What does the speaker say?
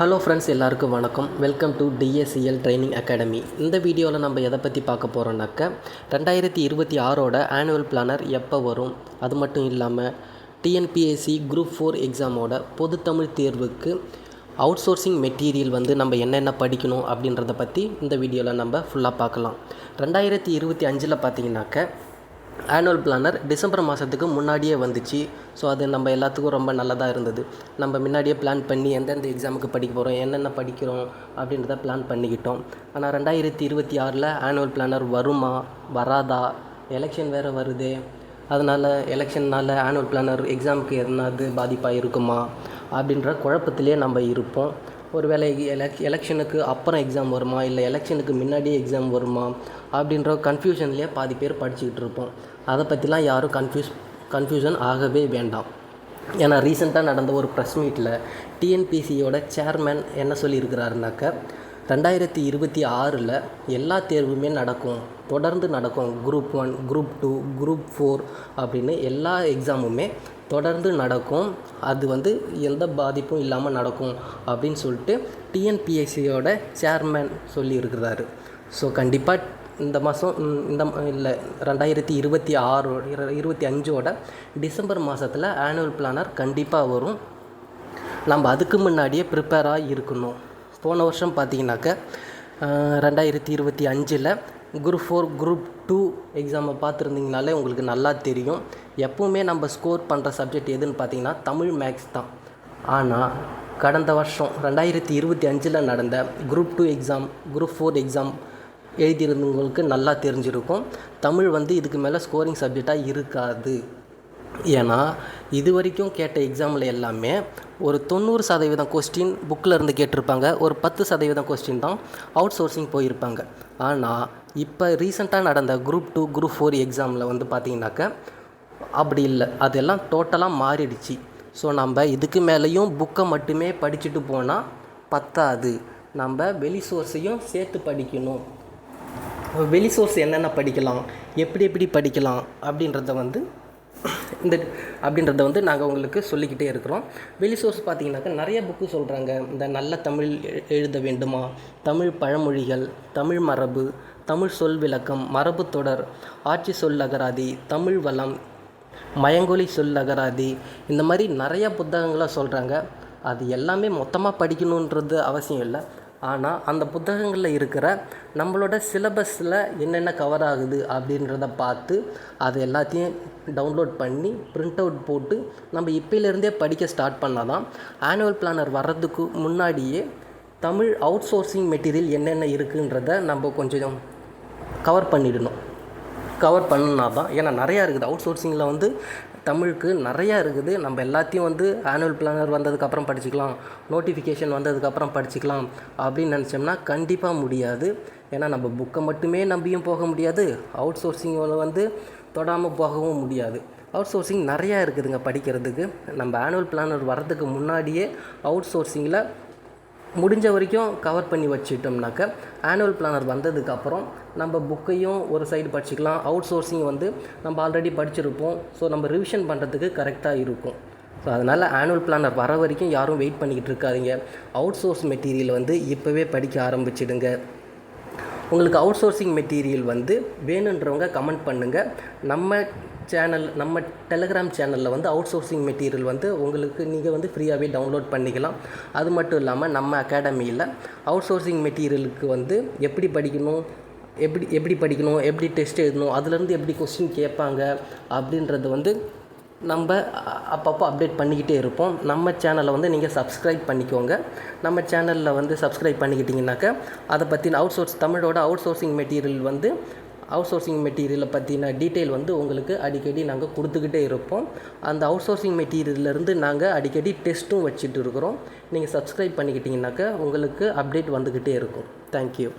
Hello friends எல்லாருக்கும் வணக்கம். Welcome to DSCL training academy இந்த வீடியோவில் நம்ம எதை பற்றி பார்க்க போகிறோம்னாக்க ரெண்டாயிரத்தி இருபத்தி ஆறோட ஆனுவல் பிளானர் எப்போ வரும்? அது மட்டும் இல்லாமல் டிஎன்பிஎஸ்சி குரூப் ஃபோர் எக்ஸாமோட பொதுத்தமிழ் தேர்வுக்கு அவுட் சோர்சிங் மெட்டீரியல் வந்து நம்ம என்னென்ன படிக்கணும் அப்படின்றத பற்றி இந்த வீடியோவில் நம்ம ஃபுல்லாக பார்க்கலாம். ரெண்டாயிரத்தி இருபத்தி அஞ்சில் பார்த்தீங்கன்னாக்க ஆனுவல் பிளானர் டிசம்பர் மாதத்துக்கு முன்னாடியே வந்துச்சு. ஸோ அது நம்ம எல்லாத்துக்கும் ரொம்ப நல்லதாக இருந்தது. நம்ம முன்னாடியே பிளான் பண்ணி எந்தெந்த எக்ஸாமுக்கு படிக்க போகிறோம் என்னென்ன படிக்கிறோம் அப்படின்றத பிளான் பண்ணிக்கிட்டோம். ஆனால் ரெண்டாயிரத்தி இருபத்தி ஆறில் ஆனுவல் பிளானர் வருமா வராதா எலெக்ஷன் வேறு வருதே. அதனால் எலெக்ஷன்னால் ஆனுவல் பிளானர் எக்ஸாமுக்கு எதனாவது பாதிப்பாக இருக்குமா அப்படின்ற குழப்பத்திலே நம்ம இருப்போம். ஒருவேளை எலெக் எலெக்ஷனுக்கு அப்புறம் எக்ஸாம் வருமா? இல்லை எலெக்ஷனுக்கு முன்னாடியே எக்ஸாம் வருமா? அப்படின்ற கன்ஃபியூஷன்லேயே பாதி பேர் படிச்சுக்கிட்டு இருப்போம். அதை பற்றிலாம் யாரும் கன்ஃபியூஸ் கன்ஃபியூஷன் ஆகவே வேண்டாம். ஏன்னா ரீசெண்டாக நடந்த ஒரு ப்ரெஸ் மீட்டில் டிஎன்பிசியோட சேர்மேன் என்ன சொல்லியிருக்கிறாருனாக்க ரெண்டாயிரத்தி இருபத்தி ஆறில் எல்லா தேர்வுமே நடக்கும். தொடர்ந்து நடக்கும் group one group two group four அப்படின்னு எல்லா எக்ஸாமுமே தொடர்ந்து நடக்கும். அது வந்து எந்த பாதிப்பும் இல்லாமல் நடக்கும் அப்படின்னு சொல்லிட்டு டிஎன்பிஎஸ்சியோட சேர்மேன் சொல்லியிருக்கிறாரு. ஸோ கண்டிப்பாக இந்த மாதம் இந்த இல்லை ரெண்டாயிரத்தி இருபத்தி ஆறு இருபத்தி அஞ்சோட டிசம்பர் மாதத்தில் ஆனுவல் பிளானர் கண்டிப்பாக வரும். நம்ம அதுக்கு முன்னாடியே ப்ரிப்பேராக இருக்கணும். போன வருஷம் பார்த்தீங்கன்னாக்க ரெண்டாயிரத்தி இருபத்தி அஞ்சில் குரூப் ஃபோர் குரூப் டூ எக்ஸாமை பார்த்துருந்தீங்கனாலே உங்களுக்கு நல்லா தெரியும். எப்போவுமே நம்ம ஸ்கோர் பண்ணுற சப்ஜெக்ட் எதுன்னு பார்த்தீங்கன்னா தமிழ் மேக்ஸ் தான். ஆனால் கடந்த வருஷம் ரெண்டாயிரத்தி இருபத்தி அஞ்சில் நடந்த group two exam group four exam எழுதியிருந்தவங்களுக்கு நல்லா தெரிஞ்சிருக்கும். தமிழ் வந்து இதுக்கு மேலே ஸ்கோரிங் சப்ஜெக்டாக இருக்காது. ஏன்னா இது வரைக்கும் கேட்ட எக்ஸாமில் எல்லாமே ஒரு தொண்ணூறு சதவீதம் கொஸ்டின் புக்கில் இருந்து கேட்டிருப்பாங்க ஒரு பத்து சதவீதம் கொஸ்டின் தான் அவுட் சோர்சிங் போயிருப்பாங்க. ஆனால் இப்போ ரீசெண்டாக நடந்த குரூப் டூ குரூப் ஃபோர் எக்ஸாமில் வந்து பார்த்திங்கனாக்க அப்படி இல்லை. அதெல்லாம் டோட்டலாக மாறிடுச்சு. ஸோ நம்ம இதுக்கு மேலேயும் புக்கை மட்டுமே படிச்சுட்டு போனால் பத்தாது. நம்ம வெளி சோர்ஸையும் சேர்த்து படிக்கணும். வெளி சோர்ஸ் என்னென்ன படிக்கலாம் எப்படி எப்படி படிக்கலாம் அப்படின்றத வந்து இந்த அப்படின்றத வந்து நாங்கள் உங்களுக்கு சொல்லிக்கிட்டே இருக்கிறோம். வெளி சோர்ஸ் பார்த்தீங்கன்னாக்கா நிறைய புக்கு சொல்கிறாங்க இந்த நல்ல தமிழ் எழுத வேண்டுமா? தமிழ் பழமொழிகள் தமிழ் மரபு தமிழ் சொல் விளக்கம் மரபு தொடர் ஆட்சி சொல் அகராதி தமிழ் வளம் மயங்கொலி சொல் அகராதி இந்த மாதிரி நிறைய புத்தகங்களாக சொல்கிறாங்க அது எல்லாமே மொத்தமாக படிக்கணுன்றது அவசியம் இல்லை. ஆனால் அந்த புத்தகங்களில் இருக்கிற நம்மளோட சிலபஸில் என்னென்ன கவர் ஆகுது அப்படின்றத பார்த்து அது எல்லாத்தையும் டவுன்லோட் பண்ணி ப்ரிண்ட் அவுட் போட்டு நம்ம இப்போலேருந்தே படிக்க ஸ்டார்ட் பண்ணால் தான் ஆனுவல் பிளானர் வர்றதுக்கு முன்னாடியே தமிழ் அவுட் சோர்சிங் மெட்டீரியல் என்னென்ன இருக்குன்றத நம்ம கொஞ்சம் கவர் பண்ணிடணும். கவர் பண்ணுனா தான் ஏன்னா நிறையா இருக்குது. அவுட் சோர்சிங்கில் வந்து தமிழுக்கு நிறையா இருக்குது. நம்ம எல்லாத்தையும் வந்து ஆனுவல் பிளானர் வந்ததுக்கப்புறம் படிச்சுக்கலாம். நோட்டிஃபிகேஷன் வந்ததுக்கப்புறம் படிச்சுக்கலாம். அப்படின்னு நினச்சோம்னா கண்டிப்பாக முடியாது. ஏன்னா நம்ம புக்கை மட்டுமே நம்பியும் போக முடியாது. அவுட் சோர்சிங்கில் வந்து தொடாமல் போகவும் முடியாது. அவுட் சோர்சிங் நிறையா இருக்குதுங்க படிக்கிறதுக்கு. நம்ம ஆனுவல் பிளானர் வர்றதுக்கு முன்னாடியே அவுட் சோர்சிங்கில் முடிஞ்ச வரைக்கும் கவர் பண்ணி வச்சுட்டோம்னாக்க ஆனுவல் பிளானர் வந்ததுக்கப்புறம் நம்ம புக்கையும் ஒரு சைடு படிச்சுக்கலாம். அவுட் சோர்ஸிங் வந்து நம்ம ஆல்ரெடி படிச்சிருப்போம். ஸோ நம்ம ரிவிஷன் பண்ணுறதுக்கு கரெக்டாக இருக்கும். ஸோ அதனால் ஆனுவல் பிளானர் வர வரைக்கும் யாரும் வெயிட் பண்ணிக்கிட்டு இருக்காதிங்க. அவுட் சோர்ஸ் மெட்டீரியல் வந்து இப்போவே படிக்க ஆரம்பிச்சிடுங்க. உங்களுக்கு அவுட் சோர்சிங் மெட்டீரியல் வந்து வேணுன்றவங்க கமெண்ட் பண்ணுங்கள் நம்ம சேனல் நம்ம டெலகிராம் சேனலில் வந்து அவுட் சோர்சிங் மெட்டீரியல் வந்து உங்களுக்கு நீங்கள் வந்து ஃப்ரீயாகவே டவுன்லோட் பண்ணிக்கலாம். அது மட்டும் இல்லாமல் நம்ம அகாடமியில் அவுட் சோர்சிங் மெட்டீரியலுக்கு வந்து எப்படி படிக்கணும் எப்படி எப்படி படிக்கணும் எப்படி டெஸ்ட் எழுதணும் அதுலேருந்து எப்படி கொஸ்டின் கேட்பாங்க அப்படின்றது வந்து நம்ம அப்பப்போ அப்டேட் பண்ணிக்கிட்டே இருப்போம். நம்ம சேனலை வந்து நீங்கள் சப்ஸ்கிரைப் பண்ணிக்கோங்க. நம்ம சேனலில் வந்து சப்ஸ்கிரைப் பண்ணிக்கிட்டிங்கனாக்கா அதை பற்றின அவுட் சோர்ஸ் தமிழோட அவுட் சோர்சிங் மெட்டீரியல் வந்து அவுட் சோர்சிங் மெட்டீரியலை பற்றின டீட்டெயில் வந்து உங்களுக்கு அடிக்கடி நாங்கள் கொடுத்துக்கிட்டே இருப்போம். அந்த அவுட் சோர்சிங் மெட்டீரியல்லேருந்து நாங்கள் அடிக்கடி டெஸ்ட்டும் வச்சுட்டு இருக்கிறோம். நீங்கள் சப்ஸ்கிரைப் பண்ணிக்கிட்டிங்கனாக்கா உங்களுக்கு அப்டேட் வந்துக்கிட்டே இருக்கும். தேங்க்யூ